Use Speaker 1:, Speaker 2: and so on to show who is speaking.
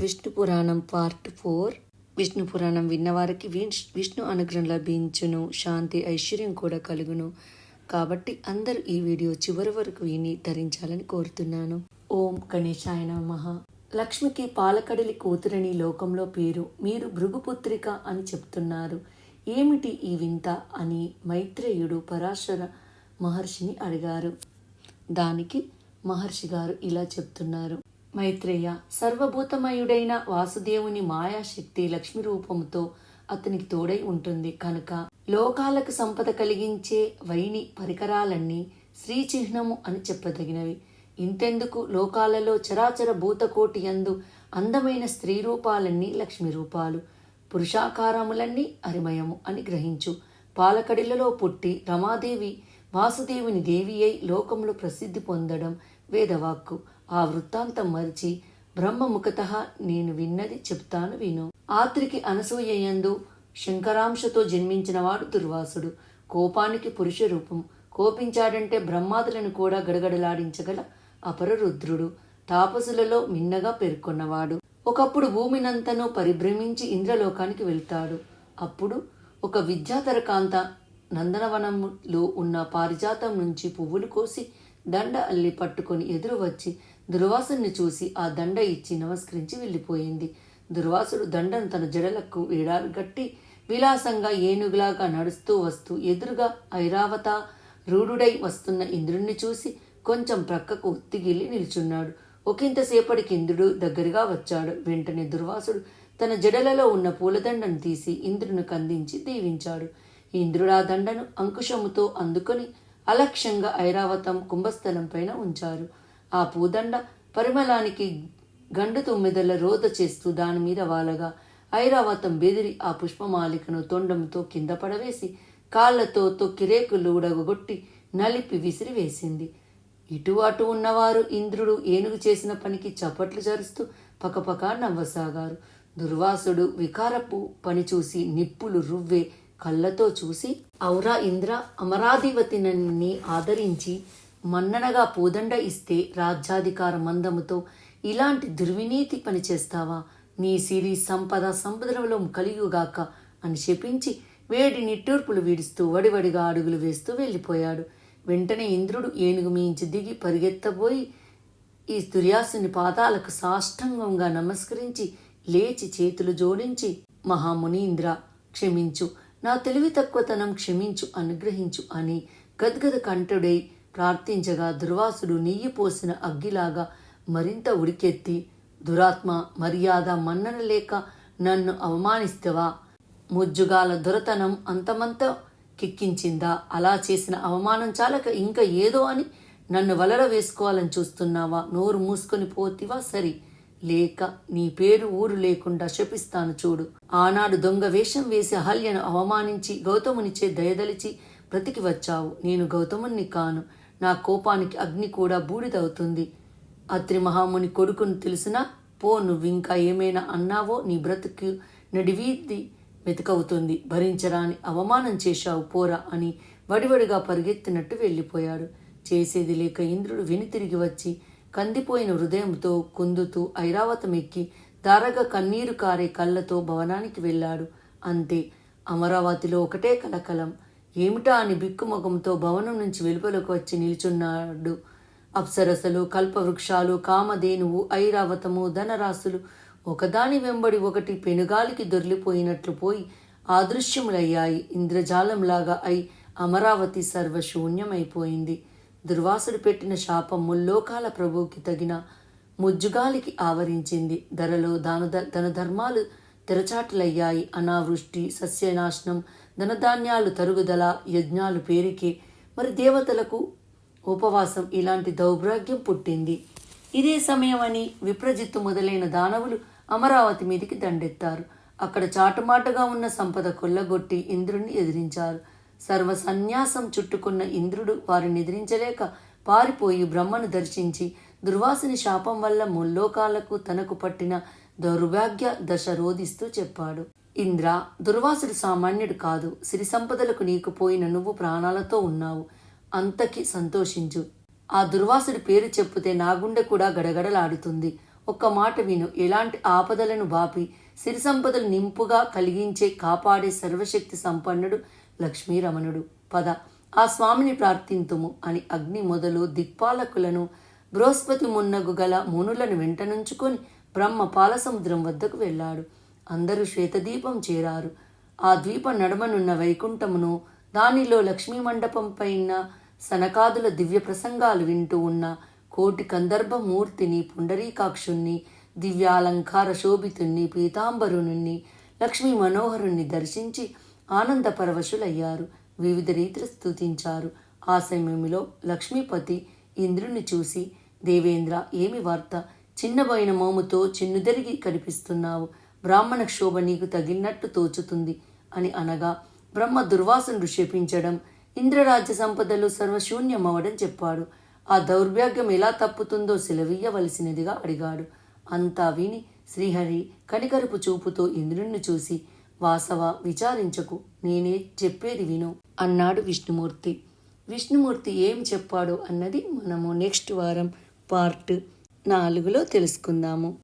Speaker 1: విష్ణు పురాణం part four. Vishnu పురాణం విన్నవారికి విష్ణు అనుగ్రహం లభించును శాంతి ఐశ్వర్యం కూడా కలుగును. కాబట్టి అందరూ ఈ వీడియో చివరి వరకు విని ధరించాలని కోరుతున్నాను. ఓం గణేశాయ నమః. లక్ష్మికి పాలకడలి కూతురని లోకంలో పేరు మీరు భృగుపుత్రిక అని చెప్తున్నారు. ఏమిటి ఈ వింత అని మైత్రేయుడు పరాశర మహర్షిని అడిగారు. దానికి మహర్షి గారు ఇలా చెప్తున్నారు. మైత్రేయ సర్వభూతమయుడైన వాసుదేవుని మాయాశక్తి లక్ష్మి రూపంతో అతనికి తోడై ఉంటుంది. కనుక లోకాలకు సంపద కలిగించే వైని పరికరాలన్నీ శ్రీ చిహ్నము అని చెప్పదగినవి. ఇంతెందుకు లోకాలలో చరాచర భూతకోటి యందు అందమైన స్త్రీ రూపాలన్నీ లక్ష్మి రూపాలు. పురుషాకారములన్నీ అరిమయము అని గ్రహించు. పాలకడిలలో పుట్టి రమాదేవి వాసుదేవుని దేవి అయి లోకంలో ప్రసిద్ధి పొందడం వేదవాక్కు. ఆ వృత్తాంతం మరిచి బ్రహ్మముఖత నేను విన్నది చెప్తాను విను. ఆత్రికి అనసూయందు శంకరాంశతో జన్మించినవాడు దుర్వాసుడు. కోపానికి పురుష రూపం. కోపించాడంటే బ్రహ్మాదులను కూడా గడగడలాడించగల అపర రుద్రుడు. తాపసులలో మిన్నగా పేర్కొన్నవాడు. ఒకప్పుడు భూమినంతను పరిభ్రమించి ఇంద్రలోకానికి వెళ్తాడు. అప్పుడు ఒక విద్యాధర కాంత నందనవనంలో ఉన్న పారిజాతం నుంచి పువ్వులు కోసి దండ అల్లి పట్టుకొని ఎదురు వచ్చి దుర్వాసుని చూసి ఆ దండ ఇచ్చి నమస్కరించి వెళ్ళిపోయింది. దుర్వాసుడు దండను తన జడలకు వేడాగట్టి విలాసంగా ఏనుగులాగా నడుస్తూ వస్తూ ఎదురుగా ఐరావత రూఢుడై వస్తున్న ఇంద్రుణ్ణి చూసి కొంచెం ప్రక్కకు ఉత్తిగిల్లి నిల్చున్నాడు. ఒకంతసేపటికి ఇంద్రుడు దగ్గరగా వచ్చాడు. వెంటనే దుర్వాసుడు తన జడలలో ఉన్న పూలదండను తీసి ఇంద్రుని కందించి దీవించాడు. ఇంద్రుడు ఆ దండను అంకుశముతో అందుకొని అలక్ష్యంగా ఐరావతం కుంభస్థలం పైన ఉంచారు. ఆ పూదండ పరిమళానికి గండు తొమ్మిదల రోద చేస్తూ దాని మీద వాలగా. ఐరావతం బెదిరి ఆ పుష్పమాలికను తొండంతో కింద పడవేసి కాళ్ళతో తొక్కి రేకులు ఉడగొట్టి నలిపి విసిరివేసింది ఇటు అటు ఉన్నవారు ఇంద్రుడు ఏనుగు చేసిన పనికి చప్పట్లు జరుస్తూ పకపక నవ్వసాగారు. దుర్వాసుడు వికారపు పని చూసి నిప్పులు రువ్వే కళ్ళతో చూసి ఔరా ఇంద్ర అమరాధివతిని ఆదరించి మన్ననగా పూదండ ఇస్తే రాజ్యాధికార మందముతో ఇలాంటి దుర్వినీతి పని చేస్తావా నీ సిరి సంపద సముద్రంలో కలియుగాక అని శపించి వేడి నిట్టూర్పులు వీడుస్తూ వడివడిగా అడుగులు వేస్తూ వెళ్ళిపోయాడు. వెంటనే ఇంద్రుడు ఏనుగు మించి దిగి పరిగెత్తబోయి ఈ దుర్యాసుని పాదాలకు సాష్టంగంగా నమస్కరించి లేచి చేతులు జోడించి మహామునీంద్ర క్షమించు. నా తెలివి తక్కువతనం క్షమించు అనుగ్రహించు అని గద్గద కంఠుడై ప్రార్థించగా దుర్వాసుడు నెయ్యి పోసిన అగ్గిలాగా మరింత ఉడికెత్తి దురాత్మ మర్యాద మన్నన లేక నన్ను అవమానిస్తవా? ముజ్జుగాల దొరతనం అంతమంత కిక్కించిందా? అలా చేసిన అవమానం చాలక ఇంకా ఏదో అని నన్ను వలల వేసుకోవాలని చూస్తున్నావా? నోరు మూసుకొని పోతివా? సరి లేక నీ పేరు ఊరు లేకుండా శపిస్తాను చూడు. ఆనాడు దొంగ వేషం వేసి అహల్యను అవమానించి గౌతమునిచే దయదలిచి బ్రతికి వచ్చావు. నేను గౌతముణ్ణి కాను. నా కోపానికి అగ్ని కూడా బూడిదవుతుంది. అత్రి మహాముని కొడుకును తెలిసినా పో నువ్వింకా ఏమైనా అన్నావో నీ బ్రతుకు నడివీది వెతకవుతుంది భరించరాని అవమానం చేశావు పోరా అని వడివడిగా పరిగెత్తినట్టు వెళ్ళిపోయాడు. చేసేది లేక ఇంద్రుడు విని తిరిగి వచ్చి కందిపోయిన హృదయంతో కుందుతూ ఐరావతం ఎక్కి దారగా కన్నీరు కారే కళ్ళతో భవనానికి వెళ్ళాడు. అంతే అమరావతిలో ఒకటే కలకలం. ఏమిటా అని బిక్కుముఖంతో భవనం నుంచి వెలుపలకు వచ్చి నిల్చున్నాడు. అప్సరసలు కల్పవృక్షాలు కామధేనువు ఐరావతము ధనరాశులు ఒకదాని వెంబడి ఒకటి పెనుగాలికి దొరిలిపోయినట్లు పోయి ఆదృశ్యములయ్యాయి. ఇంద్రజాలంలాగా అయి అమరావతి సర్వశూన్యమైపోయింది. దుర్వాసుడు పెట్టిన శాపం ముల్లోకాల ప్రభువుకి తగిన ముజ్జుగాలికి ఆవరించింది. ధరలో దాన ధనధర్మాలు తెరచాటులయ్యాయి. అనావృష్టి సస్యనాశనం ధనధాన్యాలు తరుగుదల యజ్ఞాలు పేరికే. మరి దేవతలకు ఉపవాసం ఇలాంటి దౌర్భాగ్యం పుట్టింది. ఇదే సమయమని విప్రజిత్తు మొదలైన దానవులు అమరావతి మీదికి దండెత్తారు. అక్కడ చాటుమాటుగా ఉన్న సంపద కొల్లగొట్టి ఇంద్రుణ్ణి ఎదిరించారు. సర్వ సన్యాసం చుట్టుకున్న ఇంద్రుడు వారిని ఎదిరించలేక పారిపోయి బ్రహ్మను దర్శించి దుర్వాసుని శాపం వల్ల ముల్లోకాలకు తనకు పట్టిన దౌర్భాగ్య దశ రోధిస్తూ చెప్పాడు. ఇంద్ర దుర్వాసుడు సామాన్యుడు కాదు. సిరి సంపదలకు నీకు పోయిన నువ్వు ప్రాణాలతో ఉన్నావు. అంతకి సంతోషించు. ఆ దుర్వాసుడి పేరు చెప్పుతే నా గుండె కూడా గడగడలాడుతుంది. ఒక్క మాట విను. ఎలాంటి ఆపదలను బాపి సిరి సంపదలు నింపుగా కలిగించే కాపాడే సర్వశక్తి సంపన్నుడు లక్ష్మీరమణుడు. పద. ఆ స్వామిని ప్రార్థింతుము అని అగ్ని మొదలు దిక్పాలకులను బృహస్పతి మున్నగు గల మునులను వెంటనుంచుకొని బ్రహ్మ పాలసముద్రం వద్దకు వెళ్ళాడు. అందరూ శ్వేతదీపం చేరారు. ఆ ద్వీప నడమనున్న వైకుంఠమును దానిలో లక్ష్మీ మండపం పైన సనకాదుల దివ్య ప్రసంగాలు వింటూ ఉన్న కోటి కందర్భమూర్తిని పుండరీకాక్షుణ్ణి దివ్యాలంకార శోభితుణ్ణి పీతాంబరుని లక్ష్మీ మనోహరుణ్ణి దర్శించి ఆనంద పరవశులయ్యారు వివిధ రీతులు స్తుతించారు. ఆ సమయంలో లక్ష్మీపతి ఇంద్రుని చూసి దేవేంద్ర ఏమి వార్త? చిన్నబోయిన మోముతో చిన్నుదరిగి కనిపిస్తున్నావు. బ్రాహ్మణ క్షోభ నీకు తగిలినట్టు తోచుతుంది అని అనగా బ్రహ్మ దుర్వాసను శపించడం ఇంద్రరాజ్య సంపదలు సర్వశూన్యమవడం చెప్పాడు. ఆ దౌర్భాగ్యం ఎలా తప్పుతుందో సెలవీయవలసినదిగా అడిగాడు. అంతా విని శ్రీహరి కనికరుపు చూపుతో ఇంద్రుణ్ణి చూసి వాసవ విచారించకు నేనే చెప్పేది విను అన్నాడు విష్ణుమూర్తి. విష్ణుమూర్తి ఏం చెప్పాడు అన్నది మనము నెక్స్ట్ వారం పార్ట్ నాలుగులో తెలుసుకుందాము.